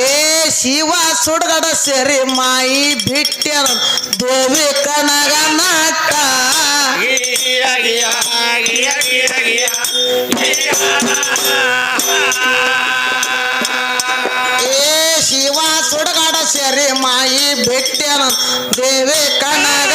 ಏ, ಶಿವ ಸುಡಗಡ ಸೇರಿ ಮಾಯಿ ಬಿಟ್ಟ್ಯ ದೇವಿ ಕನಗ ನಾಟ ಏ, ಶಿವ ಸುಡಗಡ ಸೇರಿ ಮಾಯಿ ಬಿಟ್ಟ್ಯ ದೇವಿ ಕನಗ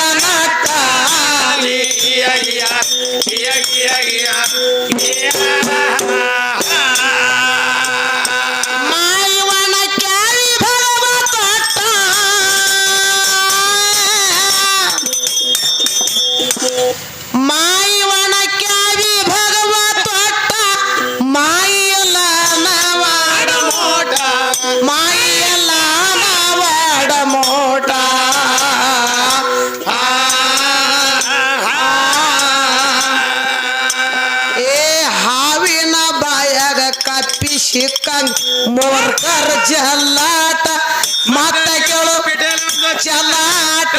ಮೋರ್ಕರ್ ಜಲ್ಲಾಟ ಮಾತ ಕೇಳು ಚಲಾಟ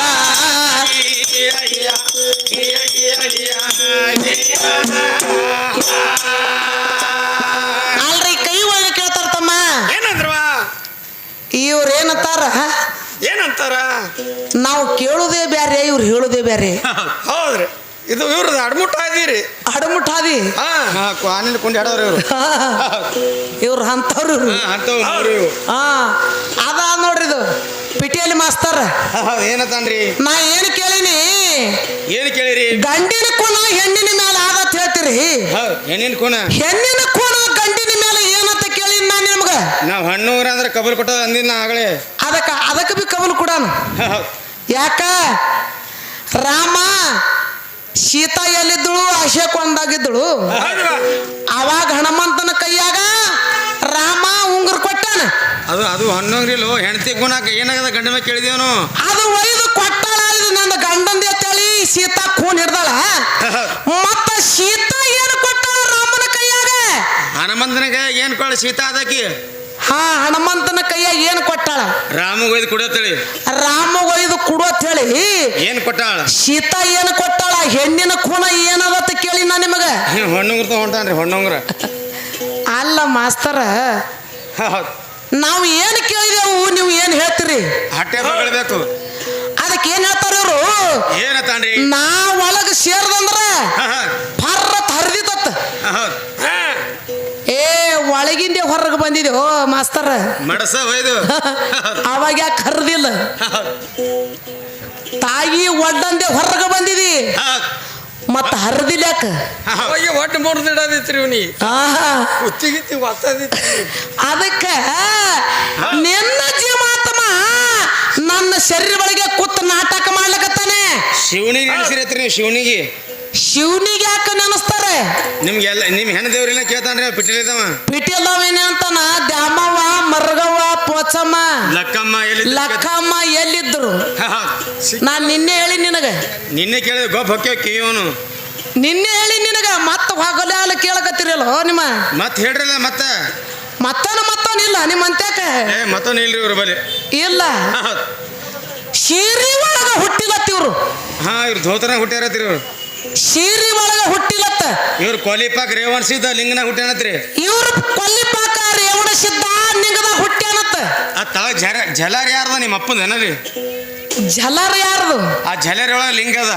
ಅಲ್ರಿ ಕೈ ಒಳಗೆ ಕೇಳ್ತಾರ ತಮ್ಮ. ಏನಂದ್ರವಾ ಇವ್ರ ಏನಂತಾರ? ಏನಂತಾರ? ನಾವು ಕೇಳುದೇ ಬ್ಯಾರೆ ಇವ್ರು ಹೇಳುದೇ ಬ್ಯಾರೆ. ಹೌದ್ರಿ. ಇದು ಇವ್ರದ್ದು ಅಡ್ಮುಟ್ ಆದಿರಿ ಅಡ್ಮುಟ್ ಹಾ ಆನಿನ ಕುಂಡಿ ಆಡೋರು ಇವರು. ಇವ್ರು ಅಂತವ್ರು ಇವ್ರು. ಅಂತವ್ರು ಹಾ. ಅದ ನೋಡ್ರಿ ಇದು. ಪಿಟಿಯಲ್ಲಿ ಮಾಸ್ತಾರ. ಏನತಾನ್ರಿ ನಾ ಏನು ಕೇಳಿನಿ? ಏನು ಕೇಳಿರಿ? ಗಂಡಿನ ಕೋಣ ಹೆಣ್ಣಿನ ಮೇಲೆ ಆದತ್ ಹೇಳ್ತೀರಿ? ಹೌದ್ ಹೆಣ್ಣಿನ ಕೋಣ. ಹೆಣ್ಣಿನ ಕೋಣ ಗಂಡಿನ ಮೇಲೆ ಏನಂತ ಕೇಳಿನ ನಾನು ನಿಮ್ಗೆ? ನಾವ್ ಹಣ್ಣು ಅಂದ್ರೆ ಕಬಲ್ ಕೊಟ್ಟ ಅಂದಿನ ನಾ ಆಗಲೇ. ಅದಕ್ಕ ಅದಕ್ಕ ಬಿ ಕಬಲ್ ಕೊಡಾನು. ಹೌದ್. ಯಾಕ? ರಾಮ ಸೀತಾ ಎಲ್ಲಿದ್ದಳು? ಆಶೆ ಕೊಂಡಾಗಿದ್ದಳು ಅವಾಗ ಹನುಮಂತನ ಕೈಯಾಗ ರಾಮ ಉಂಗುರ್ ಕೊಟ್ಟಾನ. ಅದು ಅದು ಹಣ್ಣೋಗ್ರಿಲು ಹೆಂಡತಿ ಗುಣಕ್ಕೆ ಏನಾಗದ ಗಂಡ ಮೇಲೆ ಕೇಳಿದೇವನು ಅದು ಒಯ್ದು ಕೊಟ್ಟಾಳ ಇದು ನನ್ನ ಗಂಡಂದೆ ತಳಿ ಸೀತಾ ಖೂನ್ ಹಿಡ್ದಾಳ. ಮತ್ತ ಸೀತಾ ಏನು ಕೊಟ್ಟಾಳ ರಾಮನ ಕೈಯಾಗ? ಹನುಮಂತನಿಗೆ ಏನ್ ಕೊಳ ಸೀತಾ ಅದಕ್ಕಿ? ಹಾ ಹನುಮಂತನ ಕೈಯಾಗ ಏನು ಕೊಟ್ಟಾಳ? ರಾಮಗೊಯ್ದು ಒಯ್ದು ರಾಮಗೊಯ್ದು ರಾಮ ಒಯ್ದು ಕೊಡೋತ್ ಹೇಳಿ ಏನ್ ಕೊಟ್ಟಾಳ? ಸೀತಾ ಏನು ಕೊಟ್ಟಾಳ? ಹೆಣ್ಣಿನ ಖೂನ ಏನದತ್ತ ಕೇಳಿ ನಾ ನಿಮಗ? ಹೊಣ್ಣುಂಗ್ರ ಹೊಂಟಾನ್ರಿ ಹೊಣ್ಣುಂಗ್ರ ಅಲ್ಲ ಮಾಸ್ತರ. ನಾವು ಏನು ಕೇಳಿದೆವು ನೀವು ಏನು ಹೇಳ್ತೀರಿ? ಹೊಟ್ಟೆ ಮಗಳಬೇಕು ಅದಕ್ಕೆ ಏನ್ ಹೇಳ್ತಾರ ಇವರು? ಏನತಾನ್ರಿ? ನಾ ಒಳಗ ಸೇರ್ದಂದ್ರ ಒಳಗಿಂದೆ ಹೊರಗೆ ಬಂದಿದೆವು ಮಾಸ್ತರ. ಮಡಸ ಒಯ್ದು. ಅವಾಗ ಯಾಕೆ ಕರೆದಿಲ್ಲ ತಾಯಿ ಒಡ್ಡಂದೆ ಹೊರಗೆ ಬಂದಿದಿ. ಮತ್ತ ಹರಿದಿಲ್ಲ ಯಾಕ? ಅವಾಗ ಒಟ್ಟು ಮುರಿದಿಡದಿತ್ರಿ ನೀ ಇವ್ನಿಗೆ ಆಹಾ. ಕುತ್ತಿಗಿತ್ತಿ ಒತ್ತದಿತ್ರಿ ಅದಕ್ಕ ನಿನ್ನ ಜೀವಾತ್ಮ ನನ್ನ ಶರೀರ ಒಳಗೆ ಕೂತ್ ನಾಟಕ ಮಾಡ್ಲಕತ್ತಾನೆ. ಶಿವನಿಗೆ ನೆನೆಸಿರತ್ರಿ ನೀವು ಶಿವನಿಗೆ. ಶಿವನಿಗೆ ಯಾಕೆ ನೆನಸ್ತಾರೆ? ನಿಮ್ಗೆಲ್ಲ ನಿಮ್ ಹೆಣ್ಣು ದೇವ್ರಿನ ಕೇಳ್ತಾನ್ರಿ ಪಿಟ್ಟಿಲಿದ್ದವ ಪಿಟಿಲ್ಲವೇನೆ ಅಂತಾನ? ದ್ಯಾಮವ್ವ ಮರ್ಗವ್ವ ಪೋಚಮ್ಮ ಲಕ್ಕಮ್ಮ ಎಲ್ಲಿ ಲಕ್ಕಮ್ಮ ಎಲ್ಲಿದ್ರು? ನಾನು ನಿನ್ನೆ ಹೇಳಿ ನಿನಗೆ. ನಿನ್ನೆ ಕೇಳಿದ ಗೊಬ್ಬ ಹೊಕ್ಕೆ ಕಿವಿಯವನು ನಿನ್ನೆ ಹೇಳಿ ನಿನಗ. ಮತ್ತ ಹೊಗಲಾಲ ಕೇಳಕತ್ತಿರಲ್ಲ ನಿಮ್ಮ? ಮತ್ ಹೇಳ್ರಲ್ಲ ಮತ್ತ? ಮತ್ತನ ಮತ್ತನಿಲ್ಲ ನಿಮ್ಮ ಅಂತ್ಯಾಕ ಏ ಮತ್ತೊಂದು ಇಲ್ಲ ಇವ್ರ ಬಲಿ ಇಲ್ಲ. ಶೀರಿ ಒಳಗ ಹುಟ್ಟಿಲತ್ತಿವ್ರು ಹಾ ಇವ್ರು ಧೋತನ ಹುಟ್ಟಿರತ್ತಿರು ಇವ್ರು. ಶೀರಿ ಒಳಗ ಹುಟ್ಟಿಲತ್ತ. ಇವ್ರು ಕೊಲಿಪಾಕ್ ರೇವಣಿಸಿದ ಲಿಂಗನ ಹುಟ್ಟ್ಯಾನತ್ರಿ ಇವ್ರು ಕೊಲ್ಲಿಪಾಕ ರೇವಣ ಸಿದ್ಧ ನಿಂಗದ ಹುಟ್ಟ್ಯಾನತ್ತ ಆ ತಳ ಜರ ಜಲಾರಿ ಯಾರ್ದ ನಿಮ್ಮ ಅಪ್ಪನ ಏನರಿ? ಜಲರ ಯಾರ್ದು? ಆ ಜಲರ್ ಒಳಗೆ ಲಿಂಗ ಅದ.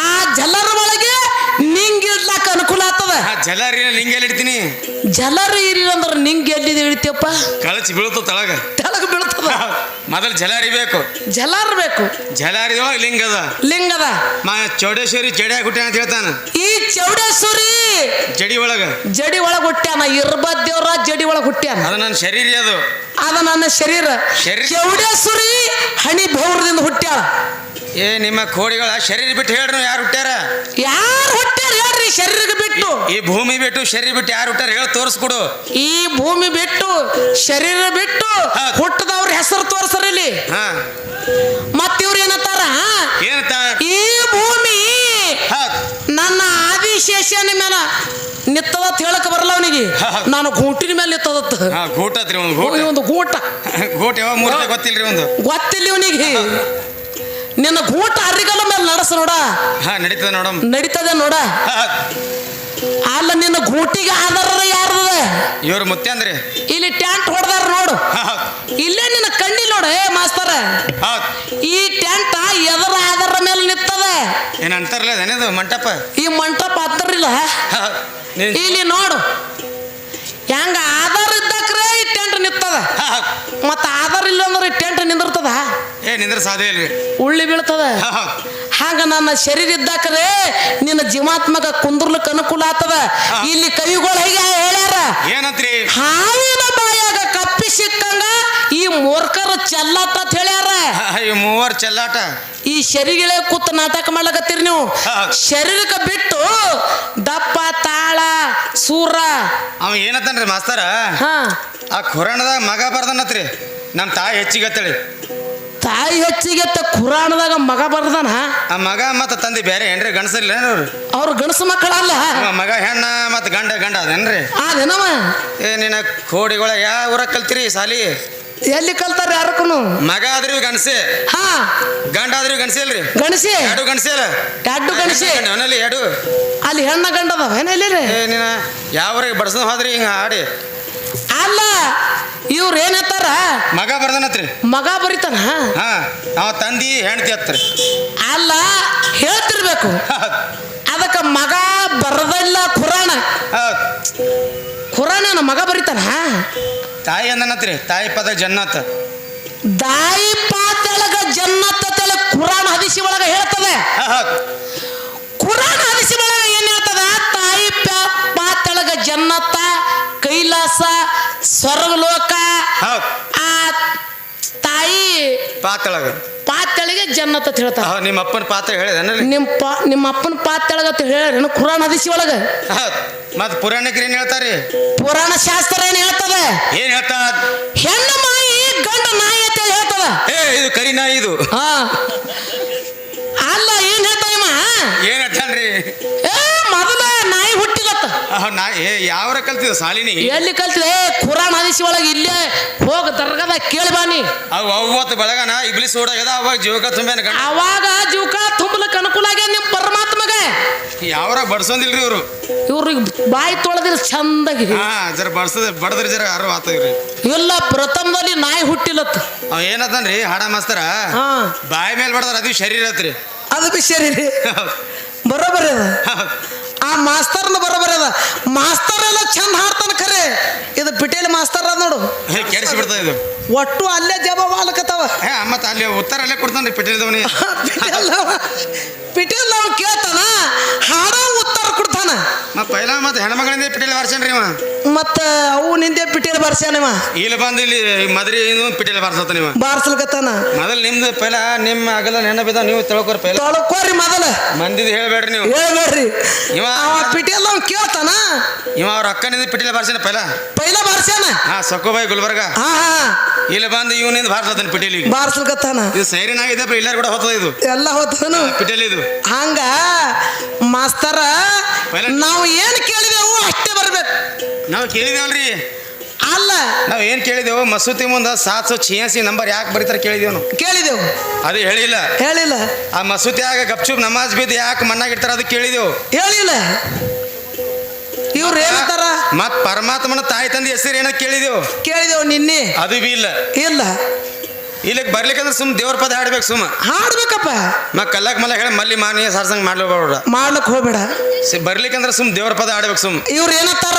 ಆ ಜಲರ ಒಳಗೆ ನಿಂಗ್ ಇಡ್ಲಾಕ ಅನುಕೂಲ ಆಗ್ತದ? ಜಲರಿ ನಿಂಗೆ ಲಿಂಗ ಎಲ್ಲಿ ಇಡ್ತೀನಿ? ಜಲರಿ ಇರಿ ಅಂದ್ರೆ ನಿಂಗ್ ಎಲ್ಲಿದೆ ಇಡ್ತೀಯಪ್ಪ? ಕಳಚಿ ಬೀಳ್ತು ತಳಗ. ತೆಳಗ ಬೀಳ್ತದ. ಮೊದಲು ಜಲಾರಿ ಬೇಕು. ಜಲರಿ ಬೇಕು. ಜಲರಿ ಒಳಗೆ ಲಿಂಗದ ಲಿಂಗದ ಮಾ ಚೌಡೇಶ್ವರಿ ಜಡಿ ಹುಟ್ಟ್ಯಾನ ಅಂತ ಹೇಳ್ತಾನ. ಈ ಚೌಡೇಶ್ವರಿ ಜಡಿ ಒಳಗ. ಜಡಿ ಒಳಗ ಹುಟ್ಟ್ಯಾನ. ಇರ್ಬದ್ ದೇವರ ಜಡಿ ಒಳಗ ಹುಟ್ಟ್ಯಾನ. ಅದು ನನ್ನ ಶರೀರ ಅದು. ಅದ ನನ್ನ ಶರೀರ. ಶರೀರ. ಚೌಡೇಶ್ವರಿ ಹಣಿ ಭೌರದಿಂದ ಹುಟ್ಟ್ಯಾಳ. ಏ ನಿಮ್ಮ ಕೋಳಿಗಳ ಶರೀರ ಬಿಟ್ಟು ಹೇಳ್ರಿ ಯಾರು ಹುಟ್ಟ್ಯಾರ? ಯಾರು ಹುಟ್ಟ್ಯಾರ ಹೇಳ್ರಿ ಶರೀರ ಬಿಟ್ಟು. ಈ ಭೂಮಿ ಬಿಟ್ಟು ಶರೀರ ಬಿಟ್ಟು ಯಾರು ಹುಟ್ಟ್ಯಾರ? ಹೇಳಿ ತೋರಿಸ್ಕೊಡು. ಈ ಭೂಮಿ ಬಿಟ್ಟು ಶರೀರ ಬಿಟ್ಟು. ಹುಟ್ಟದವ್ರ ಹೆಸರು ತೋರ್ಸ್ರಿ ಇಲ್ಲಿ. ಮತ್ತ ಇವ್ರು ಏನಂತಾರ? ಏನಂತ? ಈ ಭೂಮಿ ನನ್ನ ಆದಿಶೇಷನ ಮೇಲ ನಿತ್ತದತ್ ಹೇಳಕ್ ಬರಲ್ಲ ಅವನಿಗೆ. ನಾನು ಗೂಟಿನ ಮೇಲೆ ನಿತ್ತದತ್. ಗೂಟ ಒಂದು ಗೂಟ. ಗೂಟ. ಯಾವ ಮೂರ್ತಿ ಗೊತ್ತಿಲ್ರಿ ಒಂದು? ಗೊತ್ತಿಲ್ಲ ಇವನಿಗೆ. ನಿನ್ನ ಗೂಟ ಅರಿಗಲ ಮೇಲೆ ನಡೆಸ ನೋಡ. ಹಾ ನೋಡ ನೋಡಮ್ ನಡೀತದೆ ನೋಡ. ಹಾ, ಅಲ್ಲ ನಿನ್ನ ಗೂಟಿಗೆ ಆಧಾರ ಯಾರದ ಇವ್ರ ಮುತ್ತೆ ಅಂದ್ರಿ? ಇಲ್ಲಿ ಟ್ಯಾಂಟ್ ಹೊಡೆದಾರ ನೋಡು. ಇಲ್ಲೇ ನಿನ್ನ ಕಣ್ಣಿ ನೋಡು ಏ ಮಾಸ್ತರ. ಈ ಟ್ಯಾಂಟ್ ಎದರ ಆಧಾರ ಮೇಲೆ ನಿಂತದ. ಏನ್ ಅಂತಾರಲ್ಲ ಅದೇನದು ಮಂಟಪ? ಈ ಮಂಟಪ ಹತ್ತರಿಲ್ಲ. ನೀನ್- ಇಲ್ಲಿ ನೋಡು. ಹೆಂಗ ಆಧಾರ ಇದ್ದಕ್ರೆ ಈ ಟೆಂಟ್ ನಿಂತದ. ಮತ್ತ ಆಧಾರ ಇಲ್ಲ ಅಂದ್ರೆ ಈ ಟೆಂಟ್ ನಿಂದಿರ್ತದ. ಏ ನಿಂದ್ರ ಸಾಧ್ಯ ಇಲ್ರಿ. ಉಳ್ಳಿ ಬೀಳ್ತದ. ಹಾಗ ನನ್ನ ಶರೀರ ಇದ್ದಾಕ್ರೆ ನಿನ್ನ ಜೀವಾತ್ಮಕ ಕುಂದ್ರಲಿಕ್ಕೆ ಅನುಕೂಲ ಆತದ ಇಲ್ಲಿ ಕವಿಗಳು ಹೇಗೆ ಹೇಳ್ಯಾರ? ಏನಂತ್ರಿ? ಹಾವಿನ ಬಾಯಾಗ ಕಪ್ಪಿ ಸಿಕ್ಕಂಗ ಈ ಮೂರ್ಖರ ಚೆಲ್ಲಾಟ ಅಂತ ಹೇಳ್ಯಾರ. ಈ ಮೂವರ್ ಚೆಲ್ಲಾಟ. ಈ ಶರೀರ ಕೂತ ನಾಟಕ ಮಾಡ್ಲಕತ್ತೀರಿ ನೀವು. ಶರೀರಕ್ಕೆ ಬಿಟ್ಟು ದಪ್ಪ ತಾಳ ಸೂರ. ಅವ ಏನಂತಾನ್ರಿ ಮಾಸ್ತರ? ಹಾ. ಆ ಖುರಾಣದಾಗ ಮಗ ಬರ್ದನತ್ರಿ. ನಮ್ಮ ತಾಯಿ ಹೆಚ್ಚಿಗೆ ಅಂತೇಳಿ ತಾಯಿ ಹೆಚ್ಚಿಗೆ ತ ಕುರಾಣದಾಗ ಮಗ ಬರ್ದಾನ? ಆ ಮಗ ಮತ್ತ ತಂದೆ ಬೇರೆ ಏನ್ರಿ ಗಣಸಿಲ್ಲ ಅವ್ರು? ಅವ್ರು ಗಣಸು ಮಕ್ಕಳಲ್ಲ? ಅವ ಮಗ ಹೆಣ್ಣ ಮತ್ತು ಗಂಡ ಗಂಡ ಅದೇನ್ರಿ? ಅದೇನವ? ಏ ನಿನ್ನ ಕೋಡಿಗಳ ಯಾವ ಊರ ಕಲ್ತಿರಿ ಸಾಲಿ? ಎಲ್ಲಿ ಕಲ್ತಾರ ಯಾರಕ್ಕೂ ಮಗ ಆದ್ರಿ ಗಣಸಿ ಹಾ. ಗಂಡ ಆದ್ರಿ ಗಣಸಿ ಅಲ್ರಿ ಗಣಸಿ ಎರಡು ಗಣಸಿ ಅಲ್ಲ. ಎರಡು ಗಣಸಿ ಅವನಲ್ಲಿ ಎರಡು. ಅಲ್ಲಿ ಹೆಣ್ಣ ಗಂಡದ ಏನಲ್ಲಿ ಏ ನೀನ ಯಾವ ಊರಿಗೆ ಬಡ್ಸೋ ಹೋದ್ರಿ ಹಿಂಗ ಆಡಿ ಅಲ್ಲ ಇವ್ರು ಏನ್ ಹೇಳ್ತಾರ? ಮಗ ಬರ್ದನತ್ರಿ. ಮಗ ಬರಿತಾನ? ಹಾ ಅವ ತಂದಿ ಹೆಂಡತಿ ಹತ್ರಿ ಅಲ್ಲ ಹೇಳ್ತಿರ್ಬೇಕು. ಅದಕ್ಕ ಮಗ ಬರದಿಲ್ಲ ಖುರಾಣ ಖುರಾಣ ಖುರಾನ ಮಗ ಬರಿತಾನ? ತಾಯಿ ಅಂದನತ್ರಿ ತಾಯಿ ಪದ ಜನ್ನತ್. ದಾಯಿ ಪಾತಳಗ ಜನ್ನತ್ತ ತಲೆ ಖುರಾಣ ಹದಿಸಿ ಒಳಗ ಹೇಳ್ತದೆ. ಕುರಾನ್ ಹದಿಸಿ ಒಳಗ ಏನ್ ಹೇಳ್ತದ? ತಾಯಿ ಪಾತೆಳಗ ಜನ್ನತ್ತ ಕೈಲಾಸ ಸ್ವರ್ಗಲೋಕ. ಹೌದ್. ಆ ತಾಯಿ ಪಾತಳಗ ಪಾತಳಿಗೆ ಜನ್ನತ್ ಅಂತ ಹೇಳ್ತಾರ ನಿಮ್ಮ ಅಪ್ಪನ ಪಾತ್ರ ಹೇಳಿದ ನಿಮ್ಮ ಪಾ ನಿಮ್ಮ ಅಪ್ಪನ ಪಾತೆಳಗ ಅಂತ ಹೇಳ್ಯಾರ. ಕುರಾಣ ಹದಿಸಿ ಒಳಗ. ಮತ್ ಪುರಾಣಕ್ಕೆ ಏನ್ ಹೇಳ್ತಾರಿ? ಪುರಾಣ ಶಾಸ್ತ್ರ ಏನ್ ಹೇಳ್ತದೆ? ಏನ್ ಹೇಳ್ತಾ ಹೆಣ್ಣು ಮಾಯಿ ಗಂಡ ನಾಯಿ ಅಂತ ಹೇಳಿ ಹೇಳ್ತದ. ಏ ಇದು ಕರಿ ನಾಯಿ ಇದು. ಹಾ. ಅಲ್ಲ ಏನ್ ಹೇಳ್ತಾಯಮ್ಮ ಏನ್ ಹೇಳ್ತಾನ್ರಿ? ಏ ಮೊದಲ ನಾಯಿ ಅಹ್, ನಾ ಯಾವ್ರ ಕಲ್ತಿದ ಸಾಲಿನಿ? ಎಲ್ಲಿ ಕಲ್ತಿದೆ ಕುರಾನ್ ಹದಿಸಿ ಒಳಗೆ ಇಲ್ಲೇ ಹೋಗ ದರ್ಗದ ಕೇಳಿ ಬಾನಿ ಅವ್ ಅವತ್ತು ಬೆಳಗನ ಇಬ್ಲಿ ಸೋಡಾಗ್ಯದ ಅವಾಗ ಜೀವಕ ತುಂಬೇನ ಗಂಡ ಅವಾಗ ಜೀವಕ ತುಂಬಲಕ್ಕೆ ಅನುಕೂಲ ಆಗ್ಯ ನಿಮ್ಮ ಪರಮಾತ್ಮಗೆ. ಯಾವ್ರ ಬಡ್ಸೊಂದಿಲ್ರಿ ಇವ್ರು? ಇವ್ರಿಗೆ ಬಾಯಿ ತೊಳೆದಿಲ್ಲ ಚಂದಾಗಿ ಹಾ ಜರ ಬಡ್ಸದ ಬಡದ್ರಿ ಜರ ಯಾರು ಆತವ್ರಿ ಇಲ್ಲ ಪ್ರಥಮದಲ್ಲಿ ನಾಯಿ ಹುಟ್ಟಿಲತ್ತ ಅವ್ ಏನತನ್ರಿ ಹಾಡ ಮಾಸ್ತರ? ಹಾ. ಬಾಯಿ ಮೇಲೆ ಬಡದ್ರ ಅದು ಶರೀರ ಐತ್ರಿ. ಅದು ಶರೀರ. ಬರೋಬರ್ರಿ ಅದ. ಆ ಮಾಸ್ತರ್ನ ಬರೋಬರಿ ಅದ. ಮಾಸ್ತರ್ ಎಲ್ಲ ಚಂದ ಹಾಡ್ತಾನ ಖರೆ. ಇದು ಪಿಟೇಲ್ ಮಾಸ್ತರ್ ಅದ ನೋಡು. ಕೆಡಿಸಿ ಬಿಡ್ತಾ ಇದು. ಒಟ್ಟು ಅಲ್ಲೇ ಜಬ ಬಾಲಕತ್ತಾವ. ಮತ್ತೆ ಅಲ್ಲಿ ಉತ್ತರ ಅಲ್ಲೇ ಕೊಡ್ತಾನೆ ಪಿಟೇಲ್ದವನಿ ಪಿಟೇಲ್ ಪಿಟೇಲ್ ನಾವು ಕೇಳ್ತಾನ? ಹಾಡೋ ಉತ್ತರ ಕೊಡ್ತಾನ? ಮತ್ ಪೈಲ ಮತ್ ಹೆಣ್ಮಗಳಿಂದ ಪಿಟೇಲ್ ಬಾರ್ಸನ್ರಿ ಇವ? ಮತ್ತ ಅವು ನಿಂದೆ ಪಿಟೇಲ್ ಬಾರ್ಸ್ಯಾನವ ಇಲ್ಲಿ ಬಂದು ಇಲ್ಲಿ ಮದ್ರಿ ಪಿಟೇಲ್ ಬಾರ್ಸತ್ತ ನೀವ ಬಾರ್ಸಲ್ಕತ್ತಾನ? ಮೊದಲ್ ನಿಮ್ದು ಪೈಲ ನಿಮ್ಮ ಅಗಲ ನೆನಪಿದ ನೀವು ತಿಳ್ಕೊರಿ ಪೈಲ. ತೊಳ್ಕೋರಿ ಮೊದಲ. ಮಂದಿದ್ ಹೇಳ್ಬೇಡ್ರಿ ನೀವು. ಹೇಳ್ಬೇಡ್ರಿ. ಇವ ಅವ ಪಿಟೇಲ್ ಅವ್ನು ಕೇಳ್ತಾನ? ಇವ ಅವ್ರ ಅಕ್ಕನಿಂದ ಪಿಟೇಲ್ ಬಾರ್ಸ್ಯಾನ ಪೈಲ? ಪೈಲ ಬಾರ್ಸ್ಯಾನ? ಹಾ ಸಕ್ಕುಬಾಯಿ ಗುಲ್ಬರ್ಗ. ಹಾ ಹಾ. ಇಲ್ಲಿ ಬಂದು ಇವನಿಂದ ಬಾರ್ಸತ್ತಾನ ಪಿಟೇಲಿಗೆ ಬಾರ್ಸಲ್ಕತ್ತಾನ? ಇದು ಸೈರಿನಾಗಿದೆ ಎಲ್ಲಾರು ಕೂಡ ಹೋಗ್ತದ ಇದು. ಎಲ್ಲ ಹೋತನು ಪಿಟೇಲ್ ಇದು. ಹಂಗ ಮಾಸ್ತರ ನಾವು ಏನು ಕೇಳಿದೆವು ಅಷ್ಟೇ ಬರಬೇಕು. ನಾವು ಕೇಳಿದೇವಲ್ರಿ? ಅಲ್ಲ. ನಾವ್ ಏನು ಕೇಳಿದೆವು ಮಸೂತಿ ಮುಂದೆ ಸಾತ್ ಸೊ ನಂಬರ್ ಯಾಕೆ ಬರೀತಾರೆ ಕೇಳಿದೆವು ನಾವು. ಕೇಳಿದೆವು. ಅದು ಹೇಳಿಲ್ಲ. ಹೇಳಿಲ್ಲ. ಆ ಮಸೂತಿಯಾಗ ಗಪ್ಚುಪ್ ನಮಾಜ್ ಬಿದ್ದು ಯಾಕೆ ಮಣ್ಣಾಗ ಇಡ್ತಾರ ಅದು ಕೇಳಿದೆವು. ಹೇಳಿಲ್ಲ. ಇವ್ರು ಏನಂತಾರ ಮತ್ ಪರಮಾತ್ಮನ ತಾಯಿ ತಂದೆ ಹೆಸರು ಏನೋ ಕೇಳಿದೆವು. ಕೇಳಿದೆವು ನಿನ್ನೆ. ಅದು ಬಿ ಇಲ್ಲ. ಇಲ್ಲ. ಇಲ್ಲಿಗೆ ಬರ್ಲಿಕ್ಕಂದ್ರೆ ಸುಮ್ ದೇವ್ರ ಪದ ಹಾಡ್ಬೇಕು ಸುಮ್. ಹಾಡ್ಬೇಕಪ್ಪ. ಮ ಕಲ್ಲಕ್ ಮಲ್ಲ ಹೇಳಿ ಮಲ್ಲಿ ಮಾನಿಯ ಸಾರ್ಸಂಗ್ ಮಾಡ್ಲೇಬೇಡ ಮಾಡ್ಲಕ್ ಹೋಗ್ಬೇಡ. ಬರ್ಲಿಕ್ಕಂದ್ರೆ ಸುಮ್ ದೇವ್ರ ಪದ ಹಾಡ್ಬೇಕು ಸುಮ್. ಇವ್ರು ಏನತ್ತಾರ?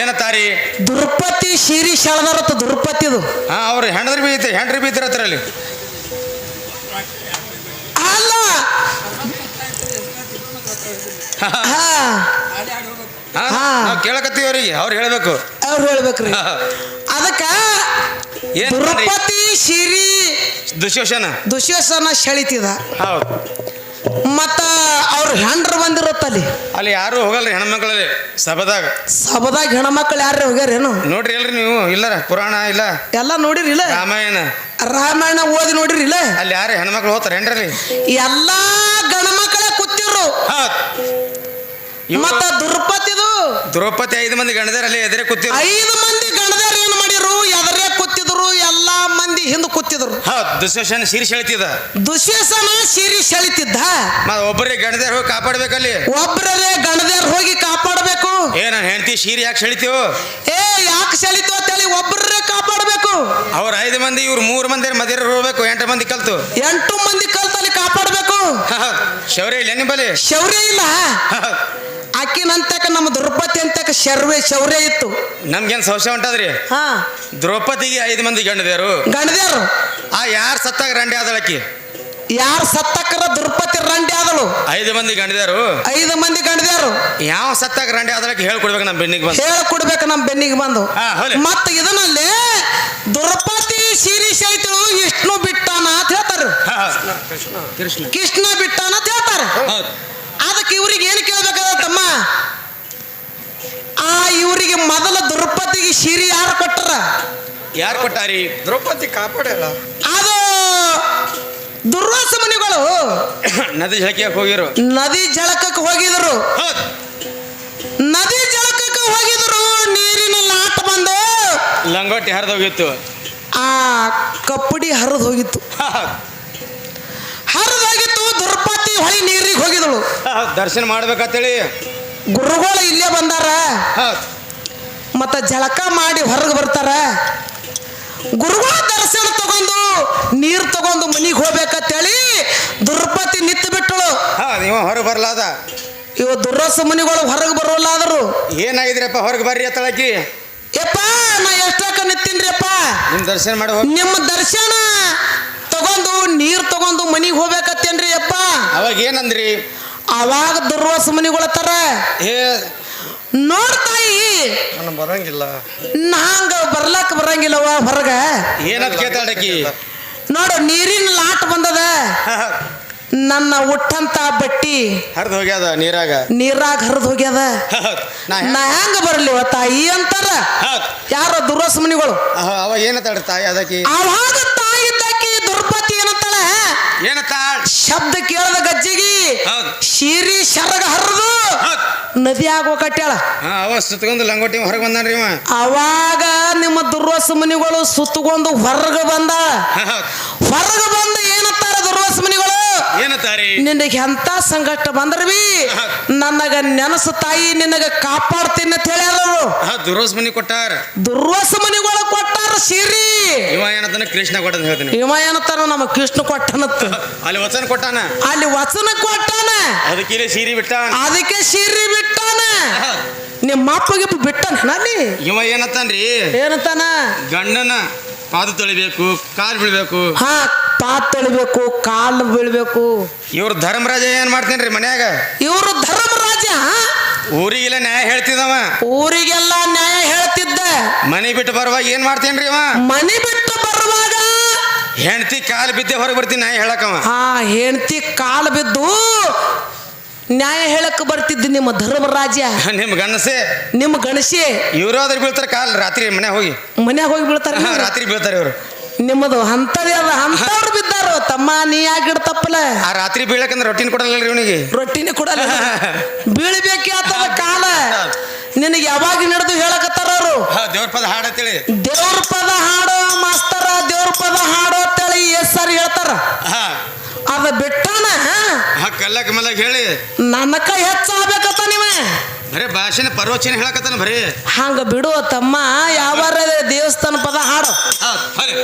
ಏನತ್ತಾರಿ? ದುರ್ಪತಿ ಶಿರಿ ಶಳದಾರತ್ತ ದುರ್ಪತಿದು ಹಾ ಅವ್ರು ಹೆಂಡ್ರಿ ಬೀತಿ ಹೆಂಡ್ರಿ ಬೀತಿರತ್ರ ಅಲ್ಲಿ. ಅಲ್ಲ. ಹಾ. ಹಾ, ಕೇಳಕತ್ತೀವಿ ಅವ್ರಿಗೆ ಅವ್ರು ಹೇಳ್ಬೇಕು. ಅವ್ರು ಹೇಳ್ಬೇಕ್ರಿ. ಅದಕ್ಕ ಏನ್ ಮಾಡ್ರಿ? ದುರ್ಪತಿ ಶಿರಿ ದುಶ್ಯೋಷನ ದುಶ್ಯಸನ ಸೆಳಿತಿದ ಹೌದು. ಮತ್ತ ಅವ್ರ ಹೆಂಡ್ರು ಬಂದಿರತ್ತಲ್ಲಿ. ಅಲ್ಲಿ ಯಾರು ಹೋಗಲ್ರಿ ಹೆಣ್ಮಕ್ಳಲ್ಲಿ ಸಭದಾಗ. ಸಭದಾಗ ಹೆಣ್ಮಕ್ಳು ಯಾರು ಹೋಗ್ಯಾರೇನು? ನೋಡ್ರಿ ಅಲ್ರಿ ನೀವು ಇಲ್ಲ ಪುರಾಣ ಇಲ್ಲ. ಎಲ್ಲ ನೋಡಿರಿಲ್ಲ ರಾಮಾಯಣ. ರಾಮಾಯಣ ಓದಿ ನೋಡಿರಿಲ್ಲ ಅಲ್ಲಿ ಯಾರು ಹೆಣ್ಮಕ್ಳು ಹೋಗ್ತಾರೆ ಏನ್ರಿ ಎಲ್ಲಾ ಗಣಮಕ್ಕಳೇ ಕೂತಿರು ಹೌದ್. ಮತ್ತ ದುರ್ಪತಿದು ದ್ರೌಪದಿ ಐದು ಮಂದಿ ಗಣದೇರ್ ಅಲ್ಲಿ ಎದುರೇ ಕೂತಿರು ಐದು ಮಂದಿ ಗಣದೇರ್ ಮಂದಿ ಹಿಂದೆ ಕೂತಿದ್ರು. ಹ ದುಶ್ಯೋಷನ ಸೆಳಿತಿದ್ದ ದುಶ್ಯಾಸನ ದುಶ್ಯಸನ ಸಿರಿ ಸೆಳಿತಿದ್ದ ಒಬ್ಬರೇ ಗಣದೇರ್ ಹೋಗಿ ಕಾಪಾಡ್ಬೇಕಲ್ಲಿ? ಒಬ್ಬರೇ ಗಣದೇರ್ ಹೋಗಿ ಕಾಪಾಡಬೇಕು. ಏ ಶೀರಿ ಯಾಕೆ ಸೆಳಿತೀವೋ ಏ ಯಾಕೆ ಸೆಳಿತು ಅಂತೇಳಿ ಒಬ್ಬರೇ ಕಾಪಾಡಬೇಕು. ಅವ್ರ ಐದು ಮಂದಿ ಇವ್ರು ಮೂರು ಮಂದಿ ಮದಿರ ಹೋಗ್ಬೇಕು? ಎಂಟು ಮಂದಿ ಕಲ್ತು? ಎಂಟು ಮಂದಿ ಕಲ್ತಲ್ಲಿ ಕಾಪಾಡಬೇಕು. ಶೌರ್ಯ ಇಲ್ಲ ನಿಂಬಲ್ಲಿ ಶೌರ್ಯ ಇಲ್ಲ. ಆಕಿನಂತಕ ನಮ್ಮ ದ್ರೌಪದಿ ಅಂತಕ ಶರ್ವೆ ಶೌರ್ಯ ಇತ್ತು. ನಮ್ಗೇನು ಸಂಶಯ ಉಂಟದ್ರಿ? ಹಾ. ದ್ರೌಪದಿಗೆ ಐದು ಮಂದಿ ಗಂಡದೇರು ಗಂಡದ್ಯಾರು. ಆ ಯಾರು ಸತ್ತಾಗ ರಂಡಿ ಆದಳಕಿ ಯಾರು ಸತ್ತಕ್ಕರ ದ್ರೌಪದಿ ರಂಡಿ ಆದಳು? ಐದು ಮಂದಿ ಗಂಡದೇರು ಐದು ಮಂದಿ ಗಂಡದ್ಯಾರು. ಯಾವ ಸತ್ತಾಗ ರಂಡಿ ಆದಳಕ್ಕೆ ಹೇಳ್ಕೊಡ್ಬೇಕು ನಮ್ಮ ಬೆನ್ನಿಗೆ ಬಂದು. ಹೇಳ್ಕೊಡ್ಬೇಕು ನಮ್ಮ ಬೆನ್ನಿಗೆ ಬಂದು. ಮತ್ತೆ ಇದನಲ್ಲಿ ಮತ್ತ ಇದನಲ್ಲಿ ದ್ರೌಪದಿ ಶಿರೀಷ್ ಐತಳು ವಿಷ್ಣು ಬಿಟ್ಟಾನ ಅಂತ ಹೇಳ್ತಾರೆ. ಕೃಷ್ಣ ಕೃಷ್ಣ. ಬಿಟ್ಟಾನ ಅಂತ ಹೇಳ್ತಾರೆ. ಹೌದು. ಅದಕ್ಕೆ ಇವ್ರಿಗೆ ಏನು ಕೇಳ್ಬೇಕಾದ ತಮ್ಮ ಆ ಇವರಿಗೆ ಮೊದಲ ದ್ರೌಪದಿಗೆ ಸಿರಿ ಯಾರು ಕೊಟ್ಟರ ಯಾರು ಕೊಟ್ಟಾರಿ? ದ್ರೌಪದಿ ಕಾಪಾಡಲ್ಲ ಅದು ದುರ್ವಾಸ ಮುನಿಗಳು. ನದಿ ಜಳಕಕ್ಕೆ ಹೋಗಿದ್ರು ನದಿ ಜಳಕಕ್ಕೆ ಹೋಗಿದ್ರು. ಹೌದು. ನದಿ ಜಳಕಕ್ಕೆ ಹೋಗಿದ್ರು ನೀರಿನ ಲಾಟ ಬಂದು. ಲಂಗೋಟಿ ಹರಿದೋಗಿತ್ತು ಆ ಕಪ್ಪಡಿ ಹರಿದು ಹೋಗಿತ್ತು. ಹೊಳಿ ನೀರಿಗೆ ಹೋಗಿದಳು. ದರ್ಶನ ಮಾಡ್ಬೇಕಂತೇಳಿ. ಗುರುಗಳು ಇಲ್ಲೇ ಬಂದಾರ. ಮತ್ತ ಜಳಕ ಮಾಡಿ ಹೊರಗೆ ಬರ್ತಾರ. ಗುರುಗಳ ದರ್ಶನ ತಗೊಂಡು ನೀರು ತಗೊಂಡು ಮನಿಗೆ ಹೋಗ್ಬೇಕಂತೇಳಿ ದುರ್ಪತಿ ನಿತ್ತು ಬಿಟ್ಟಳು ಇವ ಹೊರಗೆ ಬರ್ಲಾದ. ಇವ ದುರ್ರಸ ಮನಿಗಳು ಹೊರಗೆ ಬರೋಲ್ಲ ಆದ್ರು ಏನಾಗಿದ್ರಪ್ಪ ಹೊರಗೆ ಬರ್ರಿ ಅತ್ತಳಕಿ ಯಪ್ಪ ನಾ ಎಷ್ಟಕ್ಕ ನಿತ್ತೀನ್ರಿಯಪ್ಪ ನಿಮ್ ದರ್ಶನ ಮಾಡಿ ನಿಮ್ಮ ದರ್ಶನ ತಗೊಂಡು ನೀರು ತಗೊಂಡು ಮನಿಗೆ ಯಪ್ಪ ಅವಾಗ ಏನಂದ್ರಿ? ಅವಾಗ ದುರ್ವಾಸ ಮನಿಗಳ ತರ ಏ ನೋಡ್ತಾಯಿ ನಾನು ಬರಂಗಿಲ್ಲ. ನಾಂಗ ಬರ್ಲಾಕ ಬರಂಗಿಲ್ಲವ ಹೊರಗ. ಏನಂತ ಕೇತಾಡಕಿ ನೋಡು ನೀರಿನ ಲಾಟ್ ಬಂದದ. ನನ್ನ ಉಟ್ಟಂತ ಬಟ್ಟಿ ಹರಿದು ಹೋಗ್ಯದ ನೀರಾಗ? ನೀರಾಗ ಹರಿದು ಹೋಗ್ಯದ. ನಾ ಹೆಂಗ ಬರಲಿ ತಾಯಿ ಅಂತಾರ? ಯಾರ ಯಾರೋ ದುರ್ವಾಸ ಮನಿಗಳು. ಅವಾಗ ಏನಂತಾಡ ತಾಯಿ ಅದಕ್ಕೆ? ಅವಾಗ ಏನತ್ತಾಳ ಶಬ್ದ ಕೇಳದ ಗಜ್ಜಿಗಿ ಶಿರಿ ಶೀರಿ ಶರಗ ಹರಿದು. ನದಿ ಆಗೋಕಟ್ಯಾಳ ಹಾ ಅವ ಸುತ್ಕೊಂಡು ಲಂಗೋಟಿ ಹೊರಗೆ ಬಂದಾನ್ರಿ ಇವ. ಅವಾಗ ನಿಮ್ಮ ದುರ್ವಾಸ ಮನಿಗಳು ಸುತ್ತಕೊಂಡು ಹೊರಗೆ ಬಂದ. ಹೊರಗ ಬಂದು ಏನತ್ತಾರ ದುರ್ವಾಸ ಮನಿಗಳು? ಏನತ್ತಾರಿ? ನಿನಗೆ ಎಂತ ಸಂಕಷ್ಟ ಬಂದ್ರ ಬಿ? ನನಗ ನೆನಸು ತಾಯಿ ನಿನಗ ಕಾಪಾಡ್ತೀನಿ ಅಂತ ಹೇಳ್ಯಾರ ದುರ್ವಾಸ ಮನಿ ಕೊಟ್ಟಾರ. ದುರ್ವಾಸ ಮನಿಗಳು ಕೊಟ್ಟಾರ ಸೀರಿ ಇವ ಏನಂತಾನ? ಕೃಷ್ಣ ಕೊಟ್ಟಂತ ಹೇಳ್ತೀನಿ. ಇವ ನಮ್ಮ ಕೃಷ್ಣ ಕೊಟ್ಟನತ್ತ ಅಲ್ಲಿ ವಚನ ಕೊಟ್ಟಾನ? ಅಲ್ಲಿ ವಚನ ಕೊಟ್ಟಾನ. ಅದಕ್ಕೆ ಇಲ್ಲಿ ಸೀರಿ ಬಿಟ್ಟಾನ? ಅದಕ್ಕೆ ಸೀರಿ ಬಿಟ್ಟಾನ. ನಿಮ್ಮ ಅಪ್ಪಗೆ ಬಿಟ್ಟಾನ ನಲ್ಲಿ ಇವ ಏನತ್ತಾನ್ರಿ ಏನತ್ತಾನ ಗಂಡನ ಪಾದ ತೊಳಿಬೇಕು ಕಾಲು ಬೀಳ್ಬೇಕು. ಹಾ ಪಾದ ತೊಳಿಬೇಕು ಕಾಲು ಬೀಳ್ಬೇಕು. ಇವ್ರ ಧರ್ಮರಾಜ ಏನ್ ಮಾಡ್ತೇನ್ರಿ ಮನ್ಯಾಗ? ಇವರು ಧರ್ಮರಾಜ ಊರಿಗೆಲ್ಲ ನ್ಯಾಯ ಹೇಳ್ತಿದ್ದವ ಊರಿಗೆಲ್ಲ ನ್ಯಾಯ ಹೇಳ್ತಿದ್ದ ಮನೆ ಬಿಟ್ಟು ಬರುವಾಗ ಏನ್ ಮಾಡ್ತೇನ್ರಿ ಅವ? ಮನೆ ಬಿಟ್ಟು ಬರುವಾಗ ಹೆಂಡತಿ ಕಾಲು ಬಿದ್ದೆ ಹೊರಗೆ ಬರ್ತೀನಿ ನಾಯಿ ಹೇಳಕವ ಆ ಹೆಂಡತಿ ಕಾಲು ಬಿದ್ದು ನ್ಯಾಯ ಹೇಳಕ್ ಬರ್ತಿದ್ದು ನಿಮ್ಮ ಧರ್ಮರಾಜ ನಿಮ್ ಗಣಸೆ ನಿಮ್ಮ ಗಣಸಿ ಇವ್ರು ಬೀಳ್ತಾರೆ ಕಾಲ್ ರಾತ್ರಿ ಮನೆ ಹೋಗಿ. ಮನ್ಯಾಗ ಹೋಗಿ ಬೀಳ್ತಾರ ಹಾ, ರಾತ್ರಿ ಬೀಳ್ತಾರೆ ಇವ್ರು. ನಿಮ್ಮದು ಅಂತದೇ ಅದ ಅಂತವ್ರು ಬಿದ್ದಾರು ತಮ್ಮ ನೀ ಆಗಿಡ್ತಪ್ಪಲ ತಪ್ಪಲ ಆ ರಾತ್ರಿ ಬೀಳಕಂದ್ರೆ ರೊಟ್ಟಿನ ಕೊಡಲ್ಲರಿ ಇವನಿಗೆ. ರೊಟ್ಟಿನೇ ಕೊಡಲ್ಲ. ಬೀಳ್ಬೇಕು ಆತದ ಕಾಲ. ನಿನಗೆ ಯಾವಾಗ ನಡೆದು ಹೇಳಕತ್ತಾರ ಅವರು ದೇವ್ರ ಪದ ಹಾಡತ್ತೇಳಿ ದೇವ್ರ ಪದ ಹಾಡೋ ಮಾಸ್ತರ ದೇವ್ರ ಪದ ಹಾಡೋ ಅಂತೇಳಿ ಎಸ್ ಸರ್ ಹೇಳ್ತಾರ. ಹಾ. ಅದ ಬಿಟ್ಟಾನ? ಹಾ ಕಲ್ಲಕ್ ಮಲ್ಲಕ್ ಹೇಳಿ. ನನಕ ಹೆಚ್ಚಾಗಬೇಕತ್ತ ನೀವ? ಬರೇ ಭಾಷೆನ ಪರ್ವಚನ ಹೇಳಕತ್ತಾನ ಬರೀ. ಹಂಗ ಬಿಡು ತಮ್ಮ ಯಾವಾರ ದೇವಸ್ಥಾನ ಪದ ಹಾಡು. ಹಾ, ಬರೀ.